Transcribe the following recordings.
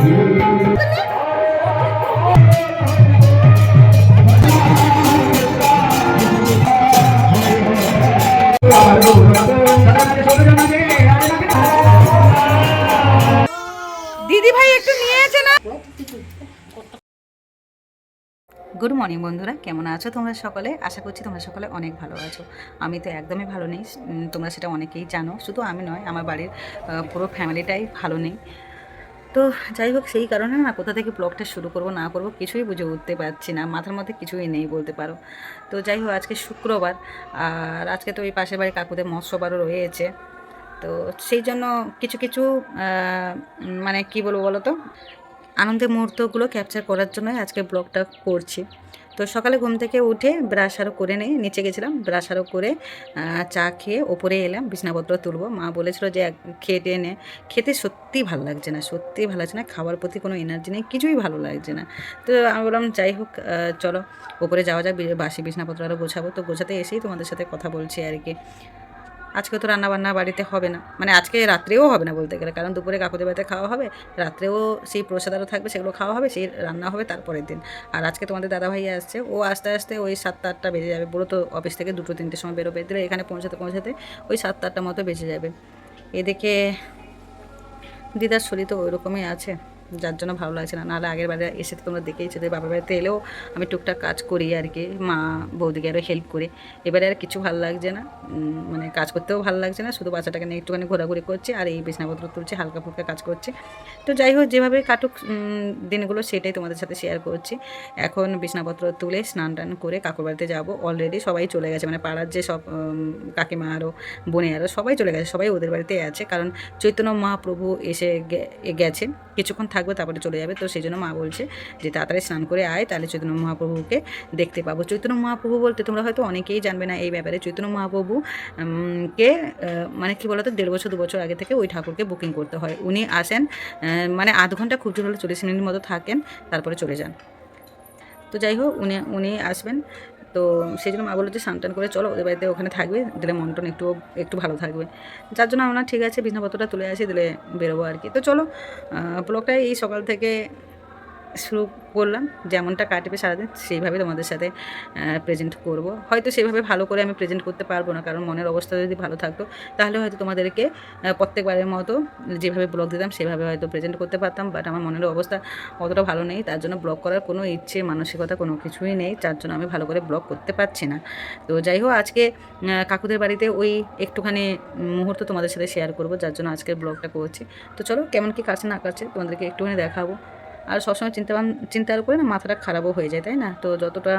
Good morning বন্ধুরা, কেমন আছো তোমরা সকলে? আশা করছি তোমরা সকলে অনেক ভালো আছো। আমি তো একদমই ভালো নেই তোমরা সেটা অনেকেই জানো। শুধু আমি নয়, আমার বাড়ির পুরো ফ্যামিলিটাই ভালো নেই। তো যাই হোক, সেই কারণে না কোথা থেকে ব্লগটা শুরু করব, না করব কিছুই বুঝে উঠতে পারছি না। মাথার মধ্যে কিছুই নেই বলতে পারো। তো যাই হোক, আজকে শুক্রবার। আর আজকে তো ওই পাশের বাড়ি কাকুদের মৎস্যবারও রয়েছে। তো সেই জন্য কিছু কিছু মানে কি বলব বলো তো আনন্দের মুহূর্তগুলো ক্যাপচার করার জন্যই আজকে ব্লগটা করছি। তো সকালে ঘুম থেকে উঠে ব্রাশ আরও করে নেই, নিচে গেছিলাম ব্রাশ আরও করে চা খেয়ে ওপরে এলাম, বিছনাপত্র তুলবো। মা বলেছিল যে এক- নে, খেতে সত্যিই ভালো লাগছে না সত্যিই ভালো লাগছে না, খাওয়ার প্রতি কোনো এনার্জি নেই, কিছুই ভালো লাগছে না। তো আমি বললাম, যাই হোক চলো, ওপরে যাওয়া যাক বাসি বিছনাপত্র আরও গোছাবো। তো গোছাতে এসেই তোমাদের সাথে কথা বলছি আর কি। আজকে তো রান্না বান্না বাড়িতে হবে না। মানে আজকে রাত্রেও হবে না বলতে গেলে। কারণ দুপুরে কাকুদের বাড়িতে খাওয়া হবে, রাত্রেও সেই প্রসাদ আরও থাকবে, সেগুলো খাওয়া হবে, সেই রান্না হবে তারপরের দিন। আর আজকে তোমাদের দাদাভাই আসছে, ও আস্তে আস্তে ওই সাতটা আটটা বেজে যাবে। বলো তো অফিস থেকে দুটো তিনটের সময় বেরোবে দিলে এখানে পৌঁছাতে পৌঁছাতে ওই সাতটা আটটা মতো বেজে যাবে। এদিকে দিদার শরীর তো ওইরকমই আছে। যার জন্য ভালো লাগছে না। নাহলে আগের বারে এসে তো তোমরা দেখেইছো যে বাবার বাড়িতে এলেও আমি টুকটাক কাজ করি আর কি, মা বৌদিকে আরও হেল্প করে। এবারে আর কিছু ভালো লাগছে না। মানে কাজ করতেও ভালো লাগছে না। শুধু বাচ্চাটাকে নিয়ে একটুখানি ঘোরাঘুরি করছি আর এই বিছনাপত্র তুলছি, হালকা ফুলকা কাজ করছি। তো যাই হোক, যেভাবে কাটুক দিনগুলো সেটাই তোমাদের সাথে শেয়ার করছি। এখন বিছনাপত্র তুলে স্নান টান করে কাকুর বাড়িতে যাব। অলরেডি সবাই চলে গেছে। মানে পাড়ার যে সব কাকিমা আরও বোনে আরও সবাই চলে গেছে। সবাই ওদের বাড়িতে আছে। কারণ চৈতন্য মহাপ্রভু এসে গেছে। কিছুক্ষণ থাকবে, তারপরে চলে যাবে। তো সেই জন্য মা বলছে যে, তাড়াতাড়ি স্নান করে আয়, তাহলে চৈতন্য মহাপ্রভুকে দেখতে পাবো। চৈতন্য মহাপ্রভু বলতে তোমরা হয়তো অনেকেই জানবে না এই ব্যাপারে। চৈতন্য মহাপ্রভু কে মানে কী বলতো, দেড় বছর, দু বছর আগে থেকে ওই ঠাকুরকে বুকিং করতে হয়। উনি আসেন মানে আধ ঘণ্টা খুব জোর হলে চল্লিশ মিনিট মতো থাকেন, তারপরে চলে যান। তো যাই হোক, উনি উনি আসবেন। তো সেই জন্য মা বলল যে, স্নান করে চলো, ওদের বাড়িতে ওখানে থাকবে, দিলে মন টন একটু একটু ভালো থাকবে। যার জন্য আমরা ঠিক আছে, বিছনাপত্রটা তুলে আসি, দিলে বেরোবো আর কি। তো চলো ব্লগটা এই সকাল থেকে শুরু করলাম। যেমনটা কাটবে সারাদিন, সেইভাবে তোমাদের সাথে প্রেজেন্ট করব। হয়তো সেভাবে ভালো করে আমি প্রেজেন্ট করতে পারব না, কারণ মনের অবস্থা যদি ভালো থাকতো, তাহলে হয়তো তোমাদেরকে প্রত্যেকবারের মতো যেভাবে ব্লগ দিতাম, সেভাবে হয়তো প্রেজেন্ট করতে পারতাম। বাট আমার মনের অবস্থা অতটা ভালো নেই, তার জন্য ব্লগ করার কোনো ইচ্ছে, মানসিকতা কোনো কিছুই নেই তার জন্য আমি ভালো করে ব্লগ করতে পারছি না। তো যাই হোক, আজকে কাকুদের বাড়িতে ওই একটুখানি মুহূর্ত তোমাদের সাথে শেয়ার করব, যার জন্য আজকের ব্লগটা করছি। তো চলো, কেমন কি কাছে না কাছে তোমাদেরকে একটুখানি দেখাবো। আর সবসময় চিন্তা চিন্তার উপরে না মাথাটা খারাপও হয়ে যায়, তাই না? তো যতটা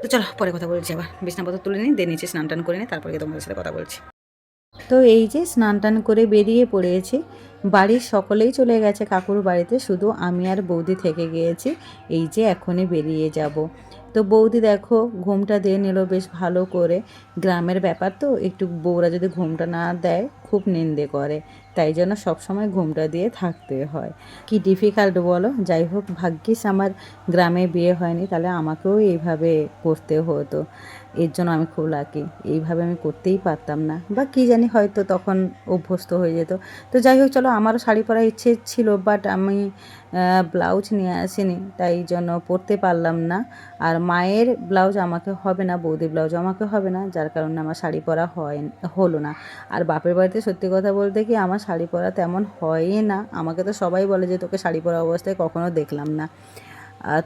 তো চলো পরে কথা বলছি আবার। বিছনাপত্র তুলে নিই, দিয়ে নিচে স্নান টান করে নিই, তারপরে তোমাদের সাথে কথা বলছি। তো এই যে স্নান টান করে বেরিয়ে পড়েছি বাড়ির সকলেই চলে গেছে কাকুর বাড়িতে, শুধু আমি আর বৌদি থেকে গিয়েছি, এই যে এখনই বেরিয়ে যাব। তো বৌদি দেখো, ঘুমটা দিয়ে নিল বেশ ভালো করে। গ্রামের ব্যাপার তো, একটু বউরা যদি ঘুমটা না দেয়, খুব নিন্দে করে। তাই জন্য সবসময় ঘুমটা দিয়ে থাকতে হয়। কি ডিফিকাল্ট বলো? যাই হোক, ভাগ্যিস আমার গ্রামে বিয়ে হয়নি, তাহলে আমাকেও এইভাবে করতে হতো। এর জন্য আমি খুব লাকি এইভাবে আমি করতেই পারতাম না। বা কি জানি হয়তো তখন অভ্যস্ত হয়ে যেত। তো যাই হোক, চলো আমারও শাড়ি পরার ইচ্ছে ছিল বাট আমি ব্লাউজ নিয়ে আসিনি। তাই জন্য পরতে পারলাম না। আর মায়ের ব্লাউজ আমাকে হবে না বৌদি ব্লাউজ আমাকে হবে না। যার কারণে আমার শাড়ি পরা হয়, হলো না। আর বাপের বাড়িতে সত্যি কথা বলতে কি, আমার শাড়ি পরা তেমন হয়ই না। আমাকে তো সবাই বলে যে, তোকে শাড়ি পরা অবস্থায় কখনো দেখলাম না।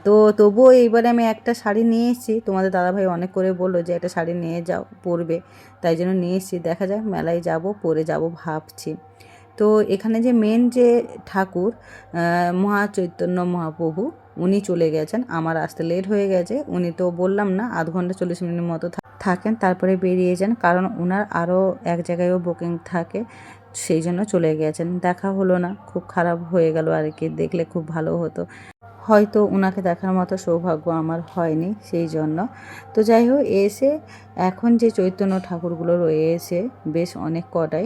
তো তবুও এইবারে আমি একটা শাড়ি নিয়ে এসেছি। তোমাদের দাদাভাই অনেক করে বলল যে একটা শাড়ি নিয়ে যাও পরবে। তাই জন্য নিয়ে এসেছি। দেখা যাক মেলায় যাব পরে যাব ভাবছি। তো এখানে যে মেন যে ঠাকুর আহ, মহা চৈতন্য মহাপ্রভু উনি চলে গেছেন। আমার আসতে লেট হয়ে গেছে। উনি তো বললাম না আধ ঘণ্টা চল্লিশ মিনিট মতো থাকেন তারপরে বেরিয়ে যান। কারণ ওনার আরও এক জায়গায়ও বুকিং থাকে সেই জন্য চলে গেছেন। দেখা হলো না খুব খারাপ হয়ে গেল আর কি দেখলে খুব ভালো হতো। হয়তো ওনাকে দেখার মতো সৌভাগ্য আমার হয়নি সেই জন্য। তো যাই হোক, এসে এখন যে চৈতন্য ঠাকুরগুলো রয়েছে বেশ অনেক কটাই,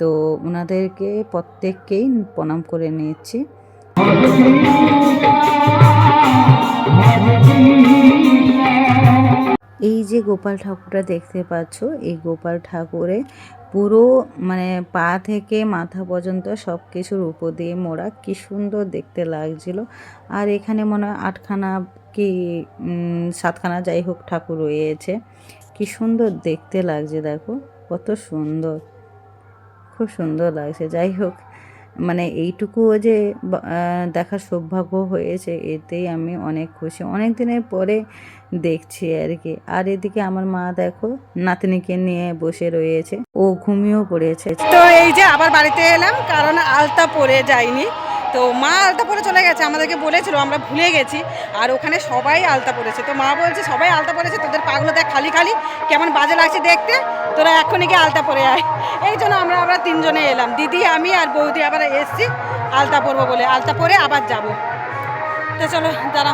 তো ওনাদেরকে প্রত্যেককেই প্রণাম করে নিয়েছি এই যে গোপাল ঠাকুরটা দেখতে পাচ্ছ, এই গোপাল ঠাকুরে পুরো মানে পা থেকে মাথা পর্যন্ত সব কিছুর উপর দিয়ে মোড়া। কি সুন্দর দেখতে লাগছিল। আর এখানে মনে হয় আটখানা কি সাতখানা যাই হোক ঠাকুর রয়েছে। কি সুন্দর দেখতে লাগছে, দেখো। কত সুন্দর। খুব সুন্দর লাগছে। যাই হোক মানে এইটুকুও যে দেখার সৌভাগ্য হয়েছে, এতেই আমি অনেক খুশি। অনেক দিনের পরে দেখছি আর কি। আর এদিকে আমার মা দেখো, নাতনিকে নিয়ে বসে রয়েছে। ও ঘুমিয়েও পড়েছে। তো এই যে আবার বাড়িতে এলাম, কারণ আলতা পরে যাইনি তো মা আলতা পরে চলে গেছে, আমাদেরকে বলেছিল, আমরা ভুলে গেছি। আর ওখানে সবাই আলতা পরেছে। তো মা বলছে, সবাই আলতা পরেছে, তোদের পাগুলো দেখ খালি খালি, কেমন বাজে লাগছে দেখতে। তোরা এখনই গিয়ে আলতা পরে আয়। এই জন্য আমরা আমরা তিনজনে এলাম। দিদি, আমি আর বৌদি আবার এসছি আলতা পরবো বলে। আলতা পরে আবার যাব। তো চলো দাঁড়া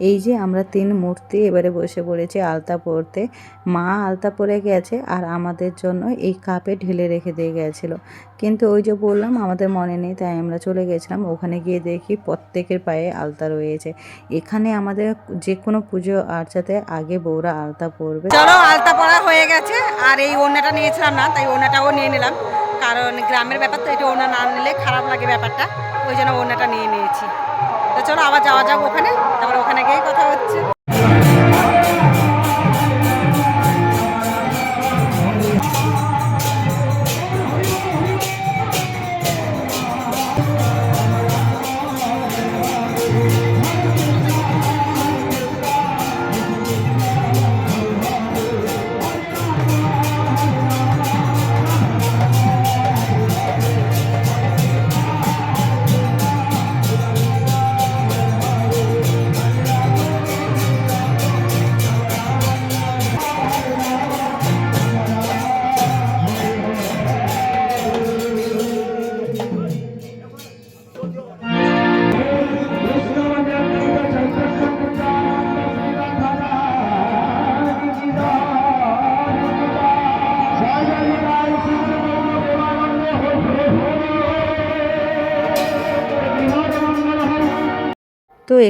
এই যে আমরা তিন মূর্তি এবারে বসে পড়েছি আলতা পরতে। মা আলতা পরে গেছে আর আমাদের জন্য এই কাপে ঢেলে রেখে দিয়ে গেছিল। কিন্তু ওই যে বললাম, আমাদের মনে নেই, তাই আমরা চলে গেছিলাম। ওখানে গিয়ে দেখি প্রত্যেকের পায়ে আলতা রয়েছে। এখানে আমাদের যে কোনো পুজো আর্চাতে আগে বউরা আলতা পরবে। চলো, আলতা পরা হয়ে গেছে। আর এই ওড়নাটা নিয়েছিলাম না, তাই ওড়নাটাও নিয়ে নিলাম। কারণ গ্রামের ব্যাপার তো, এটা ওড়না না নিলে খারাপ লাগে ব্যাপারটা। ওই জন্য ওড়নাটা নিয়ে নিয়েছি। তো চলো আবার যাওয়া যাক ওখানে তারপরে ওখানে গিয়েই কথা হচ্ছে।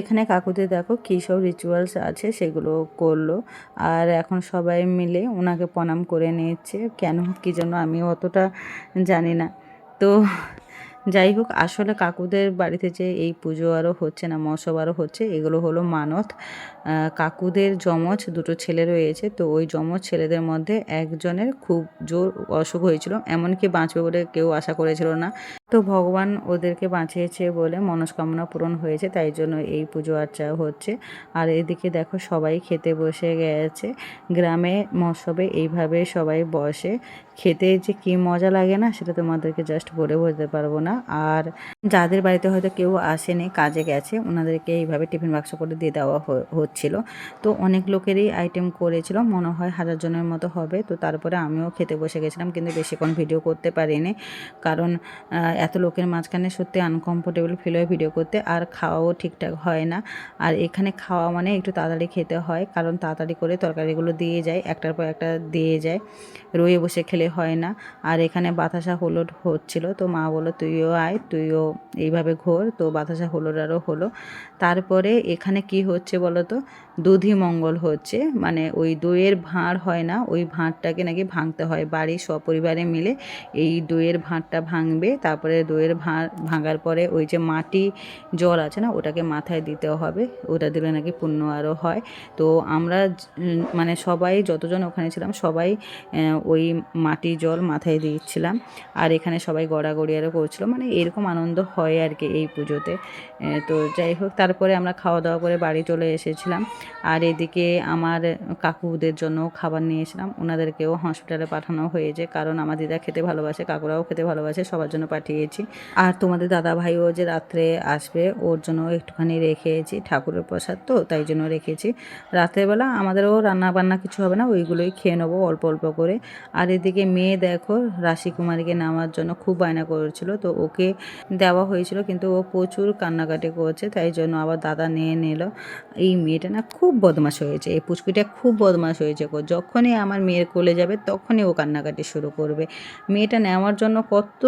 এখানে কাকুদের দেখো কী সব রিচুয়ালস আছে, সেগুলো করল। আর এখন সবাই মিলে ওনাকে প্রণাম করে নিচ্ছে কেন, কী জন্য আমি অতটা জানি না। তো যাই হোক, আসলে কাকুদের বাড়িতে যে এই পুজো আরও হচ্ছে না মৎসব আরও হচ্ছে, এগুলো হলো মানত। কাকুদের যমজ, দুটো ছেলে রয়েছে। তো ওই যমজ ছেলেদের মধ্যে একজনের খুব জোর অসুখ হয়েছিল। এমনকি বাঁচবে বলে কেউ আশা করেছিল না। তো ভগবান ওদেরকে বাঁচিয়েছে বলে মনস্কামনা পূরণ হয়েছে, তাই জন্য এই পুজো আর্চা হচ্ছে। আর এদিকে দেখো সবাই খেতে বসে গেছে। গ্রামে মৎসবে এইভাবে সবাই বসে। খেতে যে কি মজা লাগে না, সেটা তোমাদেরকে জাস্ট বলে বোঝাতে পারব না। আর যাদের বাড়িতে হয়তো কেউ আসেনি, কাজে গেছে, ওনাদেরকে এইভাবে টিফিন বাক্স করে দিয়ে দেওয়া হচ্ছিল। তো অনেক লোকেরই আইটেম করেছিল, মনে হয় হাজার জনের মতো হবে। তো তারপরে আমিও খেতে বসে গেছিলাম, কিন্তু বেশিক্ষণ ভিডিও করতে পারিনি। কারণ এত লোকের মাঝখানে সত্যি আনকমফোর্টেবল ফিল হয় ভিডিও করতে, আর খাওয়াও ঠিকঠাক হয় না। আর এখানে খাওয়া মানে একটু তাড়াতাড়ি খেতে হয়, কারণ তাড়াতাড়ি করে তরকারিগুলো দিয়ে যায়, একটার পর একটা দিয়ে যায়। রয়ে বসে খেলে হয় না। আর এখানে বাতাসা হলুদ হচ্ছিল, তো মা বলল, তুইও আয়, তুইও এইভাবে ঘোর। তো বাতাসা হলুদ আরও হলো। তারপরে এখানে কি হচ্ছে বলো তো দুধি মঙ্গল হচ্ছে। মানে ওই দইয়ের ভাঁড় হয় না, ওই ভাঁড়টাকে নাকি ভাঙতে হয়। বাড়ির সপরিবারে মিলে এই দইয়ের ভাঁড়টা ভাঙবে, তারপরে দইয়ের ভাঁড় ভাঙার পরে ওই যে মাটি জল আছে না, ওটাকে মাথায় দিতে হবে। ওটা দিলে নাকি পুণ্য আরও হয়। তো আমরা মানে সবাই যতজন ওখানে ছিলাম, সবাই ওই মাটি জল মাথায় দিচ্ছিলাম। আর এখানে সবাই গড়াগড়ি আরও করছিল। মানে এরকম আনন্দ হয় আর কি এই পুজোতে। তো যাই হোক, তারপরে আমরা খাওয়া দাওয়া করে বাড়ি চলে এসেছিলাম। আর এদিকে আমার কাকুদের জন্য খাবার নিয়েছিলাম ওনাদেরকেও হসপিটালে পাঠানো হয়েছে, কারণ আমার দিদা খেতে ভালোবাসে, কাকুরাও খেতে ভালোবাসে, সবার জন্য পাঠিয়েছি। আর তোমাদের দাদা ভাইও যে রাত্রে আসবে, ওর জন্য একটুখানি রেখেছি, ঠাকুরের প্রসাদ তো, তাই জন্য রেখেছি। রাত্রেবেলা আমাদেরও রান্না বান্না কিছু হবে না, ওইগুলোই খেয়ে নেব অল্প অল্প করে। আর এদিকে মেয়ে দেখো, রাশিকুমারীকে নামার জন্য খুব বায়না করেছিল, তো ওকে দেওয়া হয়েছিল, কিন্তু ও প্রচুর কান্নাকাটি করছে, তাই জন্য আবার দাদা নিয়ে নিল। এই মেয়েটা না খুব বদমাশ হয়েছে, এই পুচকুটা খুব বদমাশ হয়েছে গো। যখনই আমার মেয়ের কোলে যাবে, তখনই ও কান্নাকাটি শুরু করবে। মেয়েটা নেওয়ার জন্য কত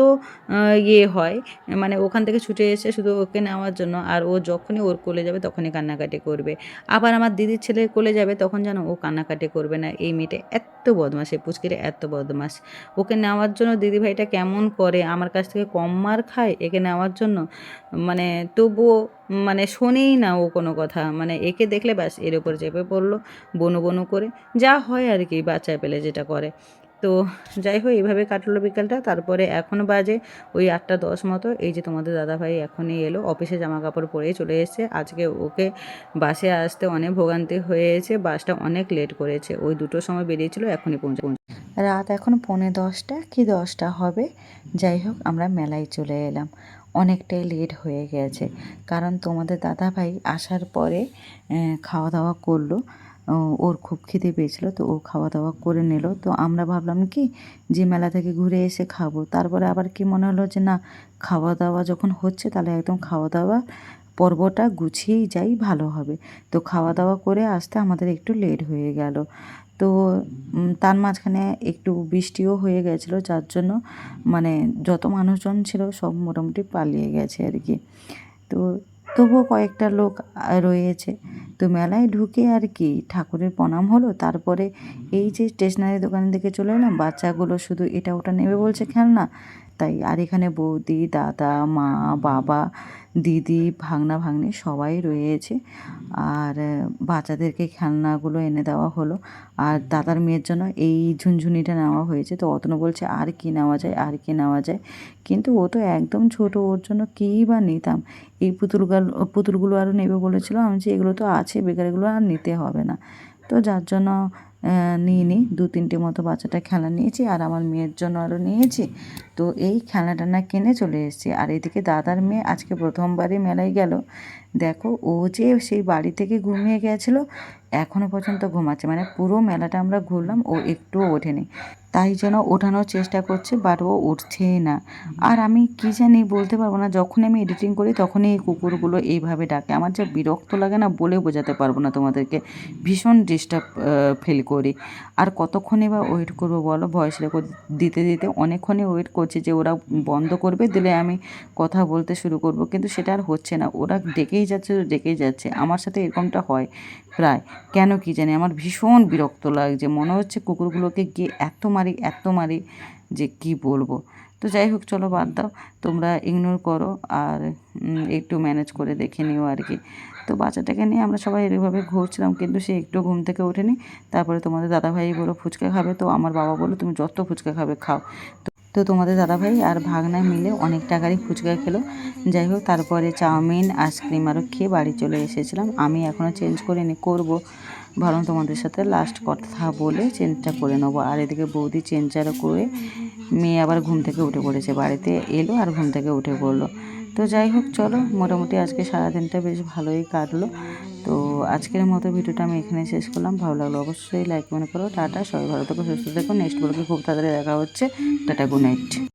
ইয়ে হয় মানে ওখান থেকে ছুটে এসে শুধু ওকে নেওয়ার জন্য, আর ও যখনই ওর কোলে যাবে, তখনই কান্নাকাটি করবে। আবার আমার দিদির ছেলে কোলে যাবে, তখন যেন ও কান্নাকাটি করবে না, এই মেয়েটা এত এত বদমাস এই পুচকিটা, এত বদমাস ওকে নেওয়ার জন্য দিদিভাইটা কেমন করে আমার কাছ থেকে কম মার খায় একে নেওয়ার জন্য? মানে তবুও মানে শোনেই না ও কোনো কথা। মানে একে দেখলে ব্যাস এর ওপর চেপে পড়ল, বনু বনু করে। যা হয় আর কি বাচ্চা পেলে যেটা করে। তো যাই হোক, এইভাবে কাটলো বিকালটা। তারপরে এখন বাজে ওই আটটা দশ মতো। এই যে তোমাদের দাদাভাই এখনই এলো, অফিসে জামা কাপড় পরেই চলে এসেছে। আজকে ওকে বাসে আসতে অনেক ভোগান্তি হয়েছে, বাসটা অনেক লেট করেছে। ওই দুটোর সময় বেরিয়েছিল, এখনই পৌঁছে রাত এখন পৌনে দশটা, কি দশটা হবে? যাই হোক, আমরা মেলায় চলে এলাম। অনেকটাই লেট হয়ে গেছে। কারণ তোমাদের দাদাভাই আসার পরে খাওয়া দাওয়া করল। ওর খুব খিদে পেয়েছিল, তো ও খাওয়া দাওয়া করে নিল। তো আমরা ভাবলাম কি, যে মেলা থেকে ঘুরে এসে খাব। তারপরে আবার কি মনে হলো যে না খাওয়া দাওয়া যখন হচ্ছে তাহলে একদম খাওয়া দাওয়া পর্বটা গুছিয়েই যাই, ভালো হবে। তো খাওয়া দাওয়া করে আসতে আমাদের একটু লেট হয়ে গেল। তো তার মাঝখানে একটু বৃষ্টিও হয়ে গেছিল, যার জন্য মানে যত মানুষজন ছিল সব মোটামুটি পালিয়ে গেছে আর কি। তো তবুও কয়েকটা লোক রয়েছে। তো মেলায় ঢুকে আর কি ঠাকুরের প্রণাম হলো। তারপরে এই যে স্টেশনারি দোকানের দিকে চলে এলাম, বাচ্চাগুলো শুধু এটা ওটা নেবে বলছে খেলনা। তাই। আর এখানে বৌদি, দাদা, মা, বাবা, দিদি, ভাগনা, ভাগ্নি সবাই রয়েছে। আর বাচ্চাদেরকে খেলনাগুলো এনে দেওয়া হলো। আর দাদার মেয়ের জন্য এই ঝুনঝুনিটা নেওয়া হয়েছে। তো অতনু বলছে, আর কি নেওয়া যায়, আর কি নেওয়া যায়? কিন্তু ও তো একদম ছোট, ওর জন্য কী বা নিতাম? এই পুতুলগুলো পুতুলগুলো আরও নেবে বলেছিল আমি যে, এগুলো তো আছে, বেকারগুলো আর নিতে হবে না। তো যার জন্য নিয়ে নিই দু তিনটে মতো বাচ্চাটা খেলা নিয়েছি আর আমার মেয়ের জন্য আরও নিয়েছি। তো এই খেলাটা না কিনে চলে এসেছি। আর এদিকে দাদার মেয়ে আজকে প্রথমবারই মেলায় গেল। দেখো ও যে সেই বাড়ি থেকে ঘুমিয়ে গেছিল এখনও পর্যন্ত ঘুমাচ্ছে। মানে পুরো মেলাটা আমরা ঘুরলাম ও একটুও ওঠেনি। তাই যেন ওঠানোর চেষ্টা করছে বাট ও উঠছেই না। আর আমি কি জানি বলতে পারব না যখন আমি এডিটিং করি তখনই এই কুকুরগুলো এইভাবে ডাকে। আমার যা বিরক্ত লাগে না বলে বোঝাতে পারব না তোমাদেরকে, ভীষণ ডিস্টার্ব ফিল করি। আর কতক্ষণে বা ওয়েট করব বলো? ভয়েস রেকর্ড দিতে দিতে অনেকক্ষণই ওয়েট করছে যে ওরা বন্ধ করবে, দিলে আমি কথা বলতে শুরু করব। কিন্তু সেটা আর হচ্ছে না। ওরা ডেকেই যাচ্ছে ডেকেই যাচ্ছে। আমার সাথে এরকমটা হয়। প্রায়। কেন কি জানি? আমার ভীষণ বিরক্ত লাগছে। মনে হচ্ছে কুকুরগুলোকে গিয়ে এত মারি এত মারি যে কি বলব? তো যাই হোক, চলো বাদ দাও। তোমরা ইগনোর করো আর একটু ম্যানেজ করে দেখে নিও আর কি। তো বাচ্চাটাকে নিয়ে আমরা সবাই এরকমভাবে ঘুরছিলাম, কিন্তু সে একটু ঘুম থেকে ওঠেনি। তারপরে তোমাদের দাদাভাই বলো ফুচকা খাবে তো? আমার বাবা বলল, তুমি যত ফুচকা খাবে, খাও। তো- তোমাদের দাদাভাই আর ভাগনা মিলে অনেক টাকারই ফুচকা খেলো। যাই হোক, তারপরে চাউমিন, আইসক্রিম আরও খেয়ে বাড়ি চলে এসেছিলাম। আমি এখনও চেঞ্জ করে করিনি করব। ভাবলাম তোমাদের সাথে লাস্ট কথা বলে চেঞ্জটা করে নেব। আর এদিকে বৌদি চেঞ্জটা করে মেয়ে আবার ঘুম থেকে উঠে পড়েছে। বাড়িতে এলো আর ঘুম থেকে উঠে পড়ল। তো যাই হোক, চলো। মোটামুটি আজকে সারাদিনটা বেশ ভালোই কাটলো। আজকের মতো ভিডিওটা আমি এখানে শেষ করলাম। ভালো লাগল অবশ্যই লাইক মনে করো। টাটা, সবাই ভালো থেকো, সুস্থ থেকো। নেক্সট বলকে খুব তাড়াতাড়ি দেখা হচ্ছে। Tata good night